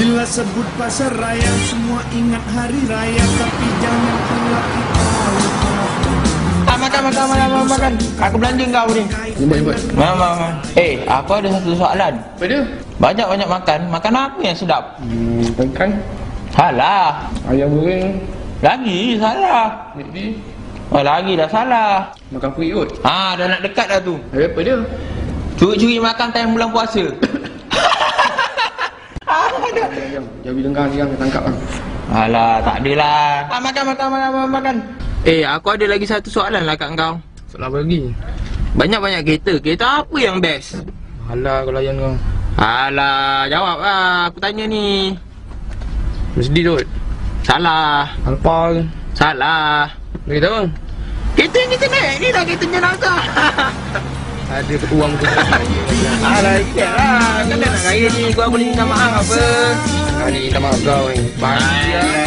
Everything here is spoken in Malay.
Bila sebut pasar raya Semua ingat hari raya Tapi jangan pula kita lupa Ah, makan, makan, makan, makan, makan. Aku belanja kau ni. Jemput. Makan, makan. Eh, aku ada satu soalan. Apa dia? Banyak-banyak makan. Makan apa yang sedap? Hmm, makan. Salah. Ayam goreng. Lagi salah. Ni. Oh, lagi dah salah. Makan kuih kot. Ah, dah nak dekat dah tu. Ada apa dia? Curi-curi makan time bulan puasa. Ayam. Bilang kau sekarang tangkap lah. Alah, tak adalah. Ah, makan, makan, makan, makan, makan. Eh, aku ada lagi satu soalan lah kat kau. Soalan apa lagi? Banyak-banyak kereta. Kereta apa yang best? Alah kau layan kau. Alah, jawab lah. Aku tanya ni. Mercedes kot. Salah. Alfa ke? Salah. Kata bang. Kereta yang kita naik ni dah kereta jenazah. Ada uang tu. Lah. Kan dah nak raya ni. Gua boleh minta maaf apa? Hari ni minta maaf kau ni. Tak salah